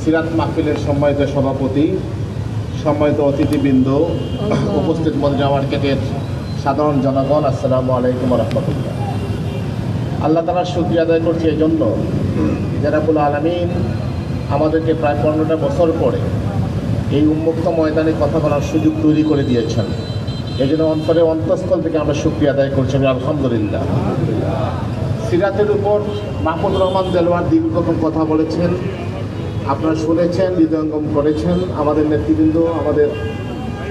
সিরাত মাহফিলের সম্মানিত সভাপতি সম্মানিত অতিথিবৃন্দ উপস্থিত মদিনা মার্কেটের সাধারণ জনগণ আসসালামু আলাইকুম রহমতুল্লাহ। আল্লাহ তালার শুক্রিয়া আদায় করছি এই জন্য জেরাবুল আলমিন আমাদেরকে প্রায় পনেরোটা বছর পরে এই উন্মুক্ত ময়দানে কথা বলার সুযোগ তৈরি করে দিয়েছেন। এই জন্য অন্তরে অন্তঃস্থল থেকে আমরা শুক্রিয়া আদায় করছি আমি আলহামদুলিল্লাহ। সিরাতের উপর মাহমুদুর রহমান দেলোয়ার দীর্ঘক্ষণ কথা বলেছেন। আপনারা শুনেছেন, হৃদয়ঙ্গম করেছেন। আমাদের নেতৃবৃন্দ, আমাদের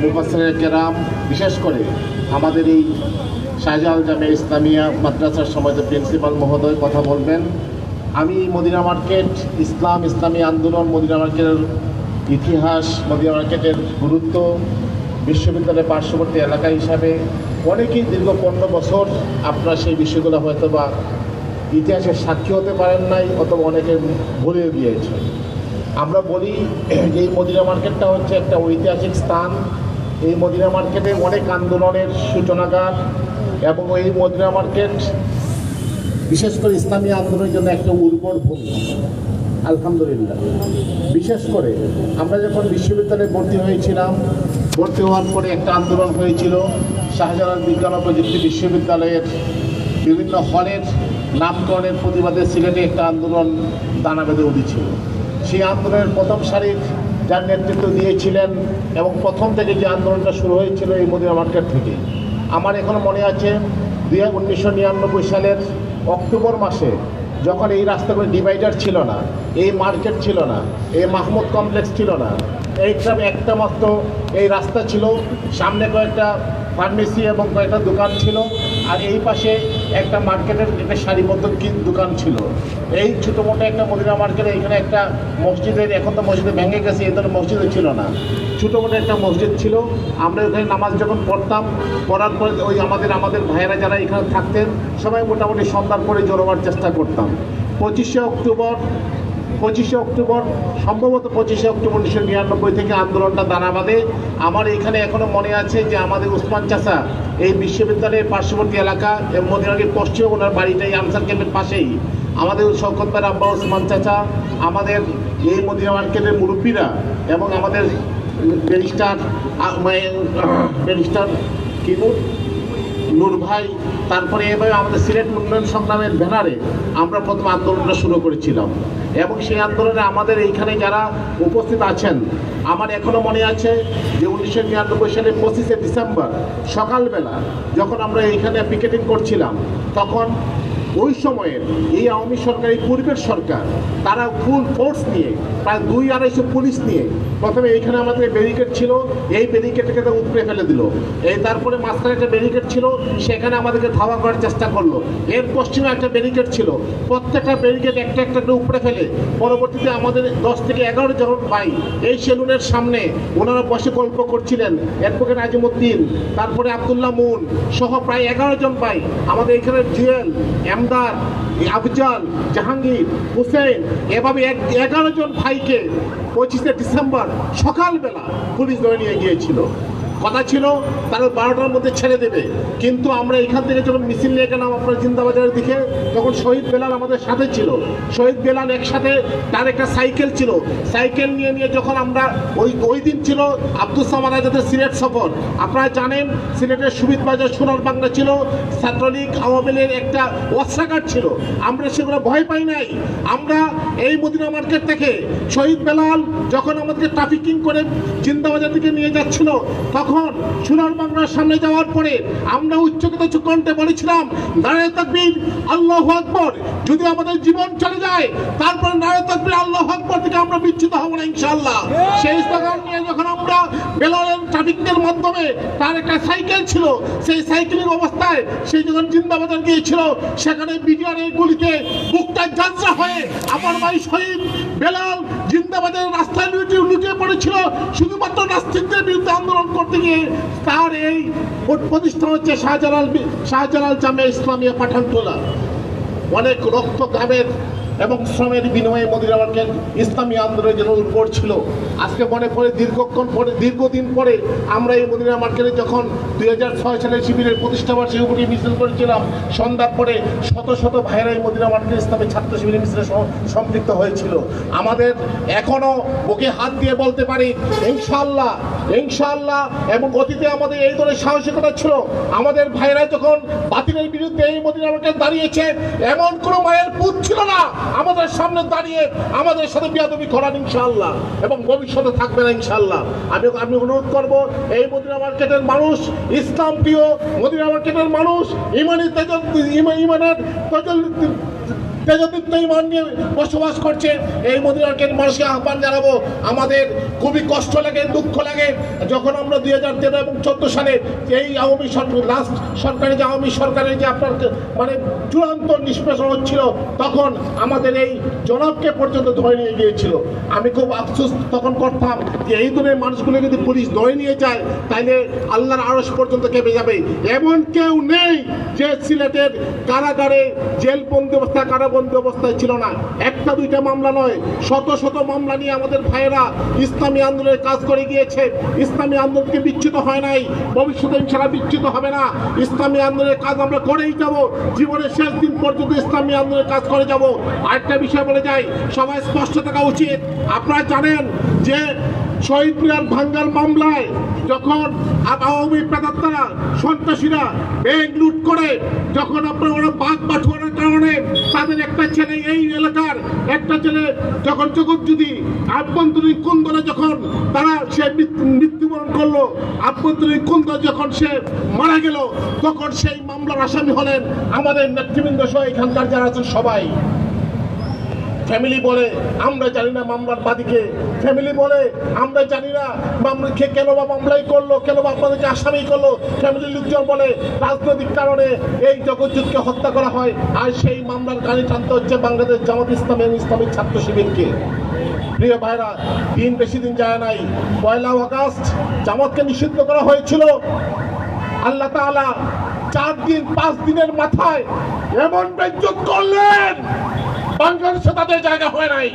মুফাসের কেরাম, বিশেষ করে আমাদের এই শাহজাহান জামে ইসলামিয়া মাদ্রাসার সময়ত প্রিন্সিপাল মহোদয় কথা বলবেন। আমি মদিনা মার্কেট, ইসলাম ইসলামী আন্দোলন, মদিনা মার্কেটের ইতিহাস, মদিনা মার্কেটের গুরুত্ব, বিশ্ববিদ্যালয়ের পার্শ্ববর্তী এলাকা হিসাবে অনেকেই দীর্ঘ পনেরো বছর আপনার সেই বিষয়গুলো হয়তো বা ইতিহাসের সাক্ষী হতে পারেন নাই অথবা অনেকে ভুলে গিয়েছে আমরা বলি, যে এই মদিনা মার্কেটটা হচ্ছে একটা ঐতিহাসিক স্থান। এই মদিনা মার্কেটে অনেক আন্দোলনের সূচনাগার এবং এই মদিনা মার্কেট বিশেষ করে ইসলামী আন্দোলনের জন্য একটা উর্বর ভূমি, আলহামদুলিল্লাহ। বিশেষ করে আমরা যখন বিশ্ববিদ্যালয়ে ভর্তি হয়েছিলাম, ভর্তি হওয়ার পরে একটা আন্দোলন হয়েছিল। শাহজালাল বিজ্ঞান ও প্রযুক্তি বিশ্ববিদ্যালয়ের বিভিন্ন হলের নামকরণের প্রতিবাদে সিলেটে একটা আন্দোলন দানা বেঁধে উঠেছিল সেই আন্দোলনের প্রথম সারির যার নেতৃত্ব দিয়েছিলেন এবং প্রথম থেকে যে আন্দোলনটা শুরু হয়েছিল এই মদিনা মার্কেট থেকে। আমার এখনও মনে আছে, দুই উনিশশো নিরানব্বই সালের অক্টোবর মাসে যখন এই রাস্তাগুলো ডিভাইডার ছিল না, এই মার্কেট ছিল না, এই মাহমুদ কমপ্লেক্স ছিল না, এইসব একটা মাত্র এই রাস্তা ছিল। সামনে কয়েকটা ফার্মেসি এবং কয়েকটা দোকান ছিল, আর এই পাশে একটা মার্কেটের একটা সারিবদ্ধ দোকান ছিল। এই ছোটো মোটো একটা মদিনা মার্কেটে এখানে একটা মসজিদের, এখন তো মসজিদে ভেঙে গেছে, এই ধরনের মসজিদও ছিল না। ছোটো মোটো একটা মসজিদ ছিল, আমরা ওখানে নামাজ যখন পড়তাম, পড়ার পরে ওই আমাদের আমাদের ভাইয়েরা যারা এখানে থাকতেন, সবাই মোটামুটি সন্ধান করে জড়োবার চেষ্টা করতাম। পঁচিশে অক্টোবর পঁচিশে অক্টোবর, সম্ভবত পঁচিশে অক্টোবর উনিশশো নিরানব্বই থেকে আন্দোলনটা দানা বাঁধে আমার এখানে এখনও মনে আছে যে আমাদের উসমান চাষা এই বিশ্ববিদ্যালয়ের পার্শ্ববর্তী এলাকা এবং মদিনাগের পশ্চিমে ওনার বাড়িটা এই আনসার ক্যাম্পের পাশেই। আমাদের শওকত ভাই আব্বা উসমান চাচা, আমাদের এই মদিনা মার্কেটের মুরব্বীরা এবং আমাদের ব্যারিস্টার ব্যারিস্টার কি বল? নূর ভাই, তারপরে এভাবে আমাদের সিলেট উন্নয়ন সংগ্রামের ব্যানারে আমরা প্রথম আন্দোলনটা শুরু করেছিলাম। এবং সেই আন্দোলনে আমাদের এইখানে যারা উপস্থিত আছেন, আমার এখনও মনে আছে যে উনিশশো নিরানব্বই সালের পঁচিশে ডিসেম্বর সকালবেলা যখন আমরা এইখানে পিকেটিং করছিলাম, তখন ওই সময়ের এই আওয়ামী সরকার, এই পূর্বের সরকার, তারা ফুল ফোর্স নিয়ে, প্রায় দুই আড়াইশো পুলিশ নিয়ে প্রথমে এইখানে আমাদের ব্যারিকেড ছিল, এই ব্যারিকেডটাকে তারা উপরে ফেলে দিল। এই তারপরে মাঝখানে একটা ব্যারিকেড ছিল, সেখানে আমাদেরকে ধাওয়া করার চেষ্টা করল। এর পশ্চিমে একটা ব্যারিকেড ছিল। প্রত্যেকটা ব্যারিকেড একটা একটা করে উপরে ফেলে। পরবর্তীতে আমাদের দশ থেকে এগারো জন ভাই এই সেলুনের সামনে ওনারা বসে গল্প করছিলেন। অ্যাডভোকেট আজিমুদ্দিন তারপরে আবদুল্লাহ মুন সহ প্রায় এগারো জন ভাই আমাদের এখানে জুয়েল এমদার আফজাল, জাহাঙ্গীর, হুসেন, এভাবে এক এগারো জন ভাইকে পঁচিশে ডিসেম্বর সকালবেলা পুলিশ ধরে নিয়ে গিয়েছিল। কথা ছিল, তারা বারোটার মধ্যে ছেড়ে দেবে। কিন্তু আমরা এখান থেকে যখন মিছিল নিয়ে গেলাম আপনার জিন্দাবাজারের দিকে, তখন শহীদ বেলাল আমাদের সাথে ছিল। শহীদ বেলাল একসাথে তার একটা সাইকেল ছিল। সাইকেল নিয়ে নিয়ে যখন আমরা ওই ওই দিন ছিল আব্দুল সামাদ আজাদের সিলেট সফর। আপনারা জানেন, সিলেটের সুবিধ বাজার সোনার বাংলা ছিল। ছাত্রলীগ, আওয়ামী লীগের একটা অস্ত্রাগার ছিল। আমরা সেগুলো ভয় পাই নাই। আমরা এই মদিনা মার্কেট থেকে শহীদ বেলাল যখন আমাদেরকে ট্রাফিকিং করে জিন্দাবাজার দিকে নিয়ে যাচ্ছিল, তখন সোনার বাংলার সামনে যাওয়ার পরে আমরা উচ্চকিত কণ্ঠে বলেছিলাম, নারায় তাকবীর, আল্লাহ আকবর। যদি আমাদের জীবন চলে যায়, তারপরে নারায় তাকবীর, আল্লাহ আকবর থেকে আমরা বিচ্ছুত হব না, ইনশাআল্লাহ। সেই স্লোগান নিয়ে যখন আমরা বেলালের ট্রাফিকদের মাধ্যমে তার একটা সাইকেল ছিল, সেই সাইকেলের অবস্থায় সেই যখন জিন্দাবাজার গিয়েছিল, সেখানে বিডিআরের গুলিতে বুকটা যাত্রা হয়ে আমার ভাই শহীদ বেলাল জিন্দাবাদের রাস্তায় লুটিয়ে পড়েছিল। শুধুমাত্র নাস্তিকদের বিরুদ্ধে আন্দোলন করতে গিয়ে তার এই প্রতিষ্ঠান হচ্ছে শাহজালাল শাহজালাল জামে ইসলামিয়া পাঠানটোলা অনেক রক্ত গ্রামের এবং শ্রমের বিনিময়ে মার্কেট ইসলামী আন্দোলনের জন্য উপর ছিল, আজকে মনে পড়ে দীর্ঘক্ষণ পরে, দীর্ঘদিন পরে আমরা এই মদিনা মার্কেটে যখন দুই হাজার ছয় সালে শিবিরের প্রতিষ্ঠাবার্ষিকী উপরে মিছিল করেছিলাম, সন্ধ্যার পরে শত শত ভাইরা এই মদিনা মার্কেট ইসলামী ছাত্র শিবিরের মিছিলে সম্পৃক্ত হয়েছিল। আমাদের এখনও বুকে হাত দিয়ে বলতে পারি ইনশাল্লাহ ইনশাল্লাহ এবং অতীতে আমাদের এই ধরনের সাহসিকতা ছিল, আমাদের ভাইরা যখন বাতিলের বিরুদ্ধে এই মদিনা মার্কেট দাঁড়িয়েছে, এমন কোনো মায়ের পুত ছিল না। আমাদের সামনে দাঁড়িয়ে আমাদের সাথে বিয়াদবি করান ইনশাল্লাহ এবং ভবিষ্যতে থাকবে না ইনশাল্লাহ আমি আমি অনুরোধ করব, এই মদিনা মার্কেটের মানুষ, ইসলাম প্রিয় মদিনা মার্কেটের মানুষ ইমানি তেজল ইমা- ইমানের তেজল বসবাস করছে, এই মদিনাকের মানুষকে আহ্বান জানাব। আমাদের খুবই কষ্ট লাগে, দুঃখ লাগে। যখন আমরা দুই হাজার তেরো এবং চোদ্দ সালে এই আওয়ামী সরকার লাস্ট সরকারি যে আওয়ামী সরকারের যে আপনার মানে চূড়ান্ত নিষ্পেষণ হচ্ছিল, তখন আমাদের এই জনাবকে পর্যন্ত ধরে নিয়ে গিয়েছিল। আমি খুব আফসোস তখন করতাম যে এই ধরনের মানুষগুলো যদি পুলিশ ধরে নিয়ে যায় তাহলে আল্লাহর আড়স পর্যন্ত কেঁপে যাবে। এমন কেউ নেই যে সিলেটের কারাগারে জেল বন্দি অবস্থা কারাবন্দি অবস্থায় ছিল না। একটা দুইটা মামলা নয়, শত শত মামলা নিয়ে আমাদের ভাইয়েরা ইসলামী আন্দোলনের কাজ করে গিয়েছে। ইসলামী আন্দোলনকে বিচ্যুত হয় নাই, ভবিষ্যতে ইনশাল্লাহ বিচ্যুত হবে না। ইসলামী আন্দোলনের কাজ আমরা করেই যাব, জীবনের শেষ দিন পর্যন্ত ইসলামী আন্দোলনের কাজ করে যাব। আরেকটা বিষয় বলে যাই, সবাই স্পষ্ট থাকা উচিত। আপনারা জানেন যে শহীদ মিনার ভাঙ্গার মামলায় যখন আওয়ামী প্রেতাত্মারা সন্ত্রাসীরা ব্যাংক লুট করে, যখন আপনার ওরা বাঘ পাঠুয়ার কারণে তাদের একটা ছেলে এই এলাকার একটা ছেলে যখন জগৎ যদি আভ্যন্তরীণ কুন্দলে যখন তারা সে মৃত্যুবরণ করল, আভ্যন্তরীণ কুন্দল যখন সে মারা গেল, তখন সেই মামলার আসামি হলেন আমাদের নেতৃবৃন্দ সহ এখানকার যারা আছেন সবাই। ফ্যামিলি বলে, আমরা জানি না মামলার বাদীকে ফ্যামিলি বলে, আমরা জানি না মামলা কেন বা মামলাই করল, কেন বা আপনাদেরকে আসামি করল। ফ্যামিলির লোকজন বলে, রাজনৈতিক কারণে এই জগৎজুতকে হত্যা করা হয়। আর সেই মামলার গাড়ি টানতে হচ্ছে বাংলাদেশ জামাত ইসলামী এবং ইসলামিক ছাত্র শিবিরকে। প্রিয় ভাইরা, দিন বেশি দিন যায় নাই। পয়লা আগস্ট জামাতকে নিষিদ্ধ করা হয়েছিল। আল্লাহ তাআলা চার দিন, পাঁচ দিনের মাথায় এমন বেজ্জত করলেন। বাংলাদেশে তাদের জায়গা হয় নাই।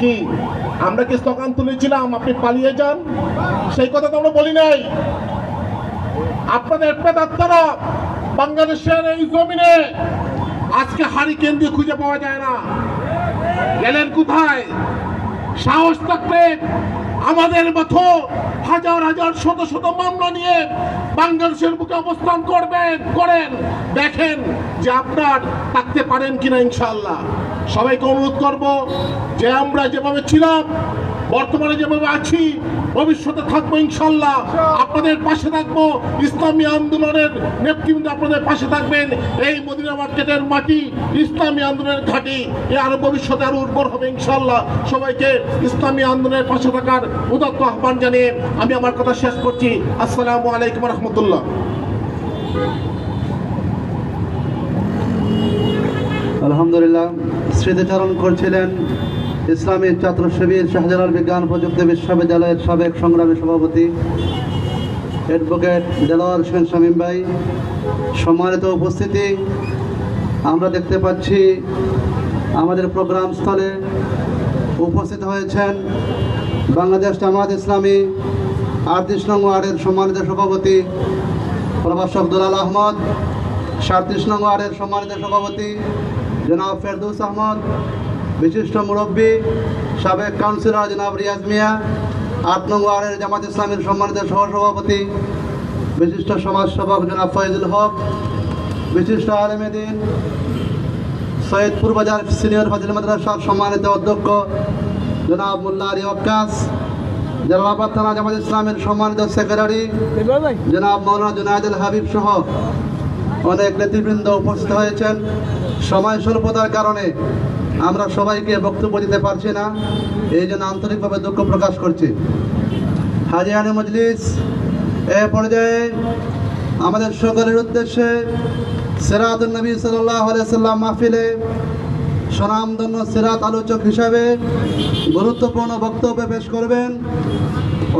কি? আমরা কি স্লোগান তুলেছিলাম? আপনি পালিয়ে যান? সেই কথা তো আমরা বলি নাই। আপনাদের প্রেতাত্মারা বাংলাদেশের এই জমিনে আজকে হারি কেন্দ্রে খুঁজে পাওয়া যায় না। গেলেন কোথায় সাহস থাকলে আমাদের মতো হাজার হাজার শত শত মামলা নিয়ে বাংলাদেশের বুকে অবস্থান করবেন, করেন। দেখেন যে আপনার থাকতে পারেন কিনা ইনশাল্লাহ সবাইকে অনুরোধ করব যে আমরা যেভাবে ছিলাম বর্তমানে যেভাবে আছি, ভবিষ্যতে থাকব ইনশাল্লাহ আপনাদের পাশে থাকব ইসলামী আন্দোলনের নেতৃবৃন্দ আপনাদের পাশে থাকবেন। এই মদিনা মার্কেটের মাটি ইসলামী আন্দোলনের ঘাঁটি। এ আরও ভবিষ্যতে আরও উর্বর হবে ইনশাল্লাহ সবাইকে ইসলামী আন্দোলনের পাশে থাকার উদাত্ত আহ্বান জানিয়ে আমি আমার কথা শেষ করছি। আসসালামু আলাইকুম রহমতুল্লাহ। আলহামদুলিল্লাহ স্মৃতিচারণ করছিলেন ইসলামী ছাত্র শিবির শাহজালাল বিজ্ঞান প্রযুক্তি বিশ্ববিদ্যালয়ের সাবেক সংগ্রামী সভাপতি অ্যাডভোকেট দেলোয়ার হোসেন শামীম ভাই। সম্মানিত উপস্থিতি, আমরা দেখতে পাচ্ছি আমাদের প্রোগ্রাম স্থলে উপস্থিত হয়েছেন বাংলাদেশ জামাত ইসলামী আটত্রিশ নং ওয়ার্ডের সম্মানিত সভাপতি প্রভাষক দুলাল আহমদ সাঁত্রিশ নং ওয়ার্ডের সম্মানিত সভাপতি জনাব ফেরদৌস আহমদ বিশিষ্ট মুরব্বী, সাবেক কাউন্সিলর জনাব রিয়াজ মিয়া, আট নং ওয়ার্ডের জামাত ইসলামের সম্মানিত সহসভাপতি, বিশিষ্ট সমাজসেবক জনাব ফয়জুল হক, বিশিষ্ট আলমেদিন সৈয়দপুর বাজার সিনিয়র ফাজিল মাদ্রাসার সম্মানিত অধ্যক্ষ জনাব মোল্লা আলী অক্কাস, জালালাবাদ থানা জামাত ইসলামের সম্মানিত সেক্রেটারি জনাব মৌলানা জুনায়দুল হাবিব সহ অনেক নেতৃবৃন্দ উপস্থিত হয়েছেন। সময় স্বল্পতার কারণে আমরা সবাইকে বক্তব্য দিতে পারছি না, এই জন্য আন্তরিকভাবে দুঃখ প্রকাশ করছি। হাজিয়ানি মজলিস, এ পর্যায়ে আমাদের সকলের উদ্দেশ্যে সিরাতুল নবী সাল্লাম মাহফিলে স্বনামধন্য সিরাত আলোচক হিসাবে গুরুত্বপূর্ণ বক্তব্য পেশ করবেন।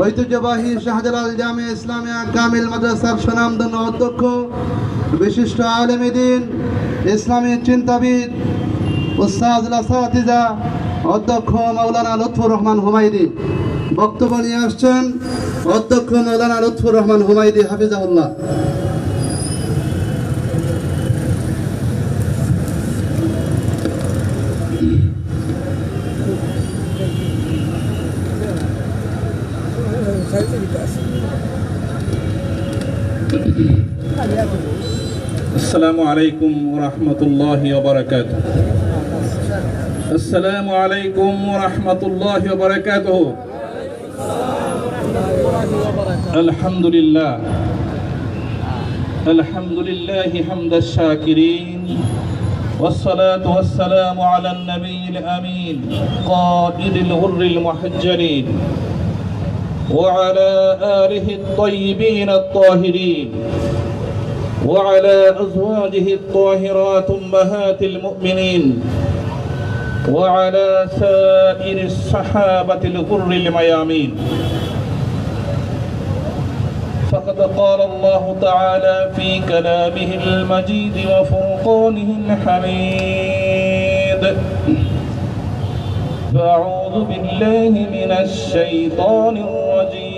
ঐতিহ্যবাহী শাহজালাল জামে ইসলামিয়া কামিল মাদ্রাসার সুনামধন্য অধ্যক্ষ, বিশিষ্ট আলেমিদিন ইসলামী চিন্তাবিদ উস্তাদ লাসাতিজা অধ্যক্ষ মাওলানা লুৎফুর রহমান হুমায়দি বক্তব্য নিয়ে আসছেন অধ্যক্ষ মাওলানা লুৎফুর রহমান হুমায়দি হাফিজাউল্লাহ السلام عليكم ورحمة الله وبركاته السلام عليكم ورحمة الله وبركاته. الحمد لله. الحمد لله حمد الشاكرين. والصلاة والسلام على النبي الأمين قائد الغر المحجلين وعلى آله الطيبين الطاهرين وعلى أزواجه الطاهرات أمهات المؤمنين وعلى سائر الصحابة الغر الميامين. فقد قال الله تعالى في كلامه المجيد وفرقانه الحميد. فأعوذ بالله من الشيطان الرجيم.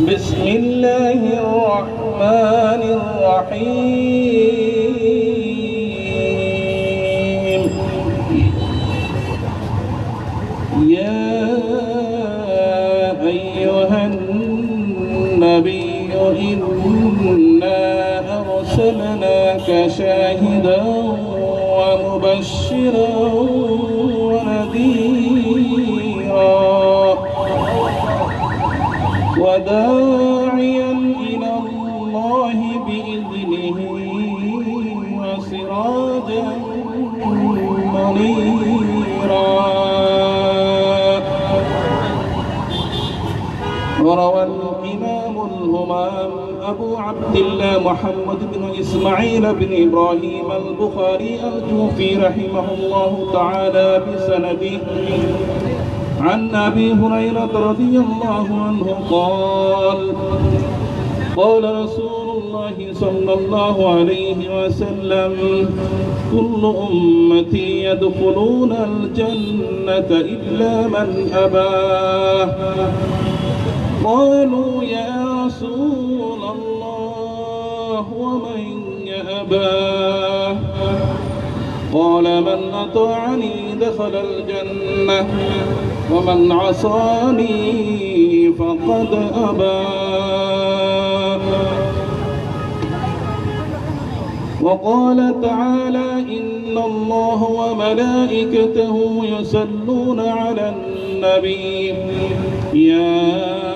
بسم الله الرحمن الرحيم. إنا أرسلناك شاهدا ومبشرا ونذيرا. وداعيا عبد الله محمد بن إسماعيل بن إبراهيم البخاري الجوفي رحمه الله تعالى بسنده. عن أبي هريرة رضي الله عنه قال قال رسول الله صلى الله عليه وسلم كل أمتي يدخلون الجنة إلا من أباه. قالوا يا رسول ياباه قال من أطاعني دخل الجنة ومن عصاني فقد أبى. وقال تعالى إن الله وملائكته يصلون على النبي. يا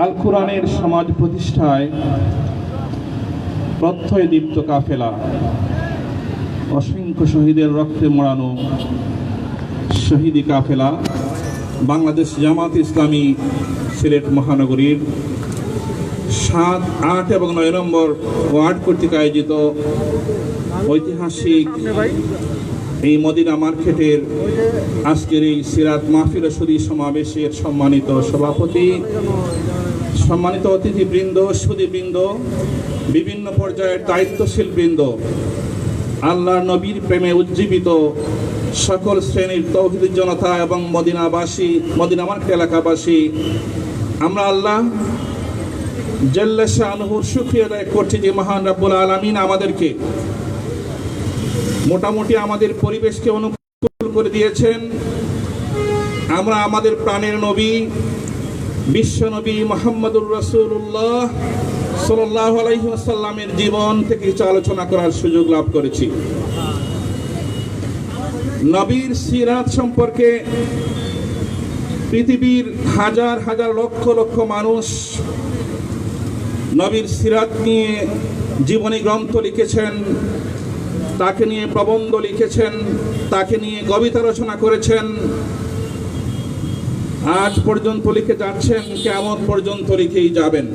আল কোরআনের সমাজ প্রতিষ্ঠায় প্রত্যয় দীপ্ত কাফেলা, অসংখ্য শহীদের রক্তে মোড়ানো শহীদি কাফেলা, বাংলাদেশ জামাত ইসলামী সিলেট মহানগরীর সাত, আট এবং নয় নম্বর ওয়ার্ড কর্তৃক আয়োজিত ঐতিহাসিক এই মদিনা মার্কেটের আজকের এই সিরাত মাহফিল সমাবেশের সম্মানিত সভাপতি সম্মানিত অতিথিবৃন্দ, সুদীবৃন্দ, বিভিন্ন পর্যায়ের দায়িত্বশীল বৃন্দ, আল্লাহ নবীর প্রেমে উজ্জীবিত সকল শ্রেণির তৌহিদ জনতা এবং মদিনাবাসী, মদিনা এলাকাবাসী, আমরা আল্লাহ জল্লাশাহ আনহুর শুক্রিয়া আদায় করছি যে মহান রাব্বুল আলমিন আমাদেরকে মোটামুটি আমাদের পরিবেশকে অনুকূল করে দিয়েছেন। আমরা আমাদের প্রাণের নবী বিশ্বনবী মোহাম্মদুর রসুল্লাহ সাল্লাহ আলাইসাল্লামের জীবন থেকে কিছু আলোচনা করার সুযোগ লাভ করেছি। নবীর সিরাত সম্পর্কে পৃথিবীর হাজার হাজার লক্ষ লক্ষ মানুষ নবীর সিরাত নিয়ে জীবনী গ্রন্থ লিখেছেন, তাকে নিয়ে প্রবন্ধ লিখেছেন, তাকে নিয়ে কবিতা রচনা করেছেন। আজ পর্যন্ত লিখে যাচ্ছেন কেমন পর্যন্ত লিখেই যাবেন।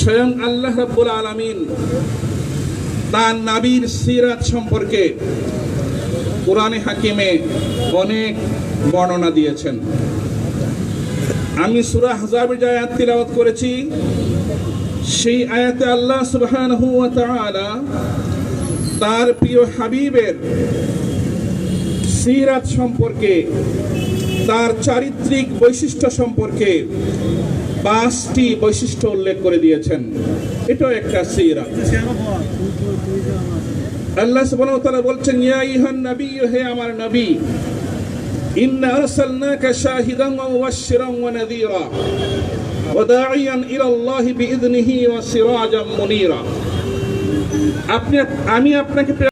স্বয়ং আল্লাহ রাব্বুল আলামিন তার নাবির সিরাত সম্পর্কে কোরআনে হাকিমে অনেক বর্ণনা দিয়েছেন। আমি সূরা হাজাবের আয়াত তিলাওয়াত করেছি, সেই আয়াতে আল্লাহ তাআলা তার প্রিয় হাবিবের সিরাত সম্পর্কে তার চারিত্রিক বৈশিষ্ট্য সম্পর্কে পাঁচটি বৈশিষ্ট্য উল্লেখ করে দিয়েছেন। এটাও একটা সিরাত আল্লাহ সুবহানাহু ওয়া তাআলা বলছেন, ইয়া আইয়ুহান নবী, হে আমার নবী, ইন্না আরসালনাকা শাহিদান ওয়া মুবাশশিরান ওয়া নাযীরা ওয়া দাঈয়ান ইলা আল্লাহি বিইذনিহি ওয়া সিরাজাম মুনীরা। আপনি, আমি আপনাকে